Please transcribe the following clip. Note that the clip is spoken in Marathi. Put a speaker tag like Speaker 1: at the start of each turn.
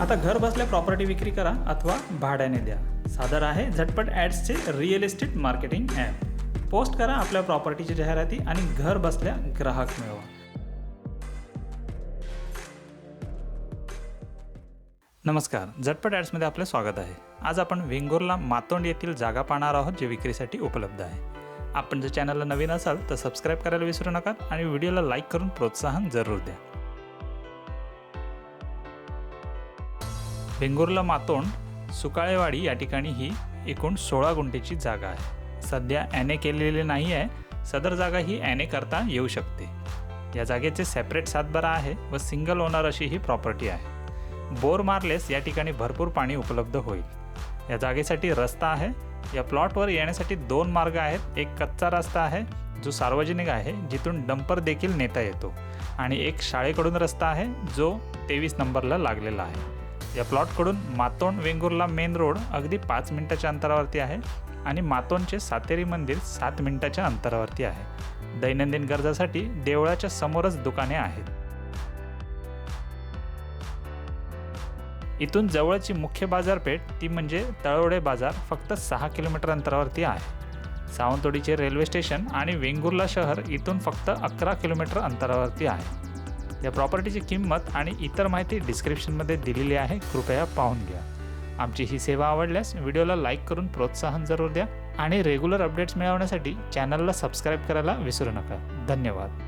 Speaker 1: आता घर बसल्या प्रॉपर्टी विक्री करा अथवा भाड्याने द्या. सादर आहे झटपट ॲड्सचे real estate marketing app post करा आपल्या प्रॉपर्टीची जाहिराती आणि घर बसल्या ग्राहक मिळवा. नमस्कार. झटपट ॲड्समध्ये आपलं स्वागत आहे. आज आपण वेंगुर्ला मातोंड येथील जागा पाहणार आहोत जे विक्रीसाठी उपलब्ध आहे. आपण जर चॅनलला नवीन असाल तर सबस्क्राईब करायला विसरू नका आणि व्हिडिओला लाईक करून प्रोत्साहन जरूर द्या. वेंगुर्ला मातोंड सुकाळेवाडी या ठिकाणी ही एकूण सोळा गुंठेची जागा आहे. सध्या ॲने केलेले नाही आहे सदर जागा ही ॲने करता येऊ शकते. या जागेचे सेपरेट सातबारा आहे व सिंगल ओनर अशी ही प्रॉपर्टी आहे. बोर मारलेस या ठिकाणी भरपूर पाणी उपलब्ध होईल. या जागेसाठी रस्ता आहे. या प्लॉटवर येण्यासाठी दोन मार्ग आहेत. एक कच्चा रस्ता आहे जो सार्वजनिक आहे जिथून डंपर देखील नेता येतो. आणि एक शाळेकडून रस्ता आहे जो तेवीस नंबरला लागलेला आहे. या प्लॉटकडून मातोंड वेंगुर्ला मेन रोड अगदी पाच मिनिटाच्या अंतरावरती आहे आणि मातोंडचे सातेरी मंदिर सात मिनिटाच्या अंतरावरती आहे. दैनंदिन गरजासाठी देवळाच्या समोरच दुकाने आहेत. इथून जवळची मुख्य बाजारपेठ ती म्हणजे तळवडे बाजार फक्त सहा किलोमीटर अंतरावरती आहे. सावंतवाडीचे रेल्वे स्टेशन आणि वेंगुर्ला शहर इथून फक्त अकरा किलोमीटर अंतरावरती आहे. या प्रॉपर्टीची किंमत आणि इतर माहिती डिस्क्रिप्शनमध्ये दिलेली आहे. कृपया पाहून घ्या. आमची ही सेवा आवडल्यास व्हिडिओला लाईक करून प्रोत्साहन जरूर द्या आणि रेग्युलर अपडेट्स मिळवण्यासाठी चॅनलला सबस्क्राईब करायला विसरू नका. धन्यवाद.